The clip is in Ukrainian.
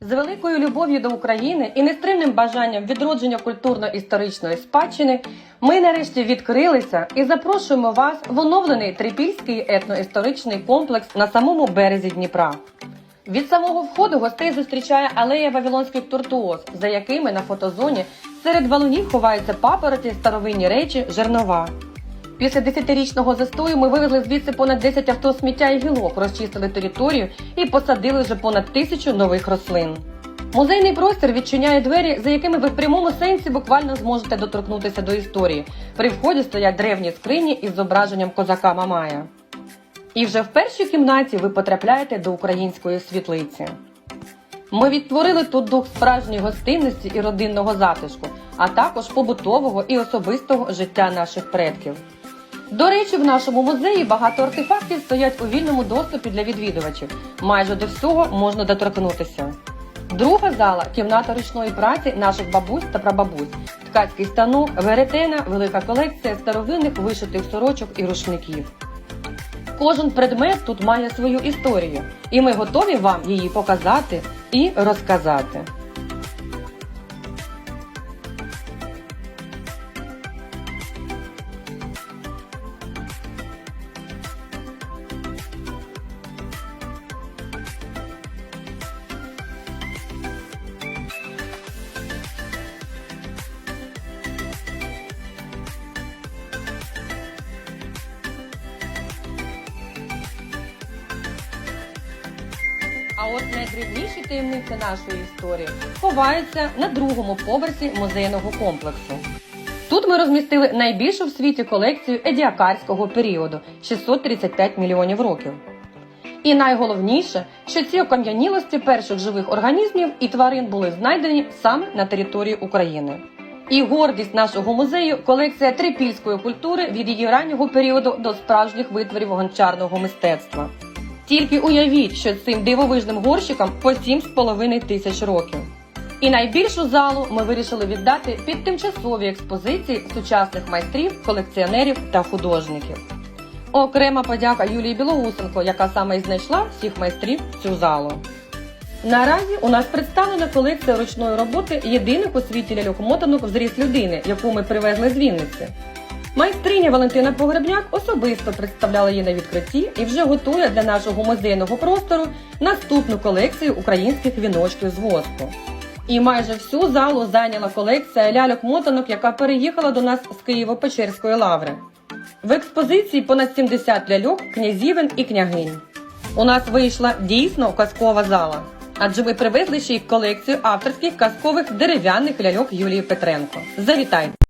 З великою любов'ю до України і нестримним бажанням відродження культурно-історичної спадщини ми нарешті відкрилися і запрошуємо вас в оновлений Трипільський етноісторичний комплекс на самому березі Дніпра. Від самого входу гостей зустрічає алея вавилонських тортуоз, за якими на фотозоні серед валунів ховаються папороті, старовинні речі, жернова. Після десятирічного застою ми вивезли звідси понад 10 авто сміття і гілок, розчистили територію і посадили вже понад тисячу нових рослин. Музейний простір відчиняє двері, за якими ви в прямому сенсі буквально зможете доторкнутися до історії. При вході стоять древні скрині із зображенням козака Мамая. І вже в першій кімнаті ви потрапляєте до української світлиці. Ми відтворили тут дух справжньої гостинності і родинного затишку, а також побутового і особистого життя наших предків. До речі, в нашому музеї багато артефактів стоять у вільному доступі для відвідувачів. Майже до всього можна доторкнутися. Друга зала кімната ручної праці наших бабусь та прабабусь, ткацький станок, веретена, велика колекція старовинних вишитих сорочок і рушників. Кожен предмет тут має свою історію, і ми готові вам її показати і розказати. А от найдрівніші таємниці нашої історії ховаються на другому поверсі музейного комплексу. Тут ми розмістили найбільшу в світі колекцію едіакарського періоду 635 мільйонів років. І найголовніше, що ці окам'янілості перших живих організмів і тварин були знайдені саме на території України. І гордість нашого музею колекція трипільської культури від її раннього періоду до справжніх витворів гончарного мистецтва. Тільки уявіть, що цим дивовижним горщикам по 7,5 тисяч років. І найбільшу залу ми вирішили віддати під тимчасові експозиції сучасних майстрів, колекціонерів та художників. Окрема подяка Юлії Білоусенко, яка саме й знайшла всіх майстрів цю залу. Наразі у нас представлена колекція ручної роботи єдиних у світі ляльок-мотанок в зріст людини, яку ми привезли з Вінниці. Майстриня Валентина Погребняк особисто представляла її на відкритті і вже готує для нашого музейного простору наступну колекцію українських віночків з воску. І майже всю залу зайняла колекція ляльок-мотанок, яка переїхала до нас з Києво-Печерської лаври. В експозиції понад 70 ляльок, князівин і княгинь. У нас вийшла дійсно казкова зала, адже ми привезли ще й колекцію авторських казкових дерев'яних ляльок Юлії Петренко. Завітайте!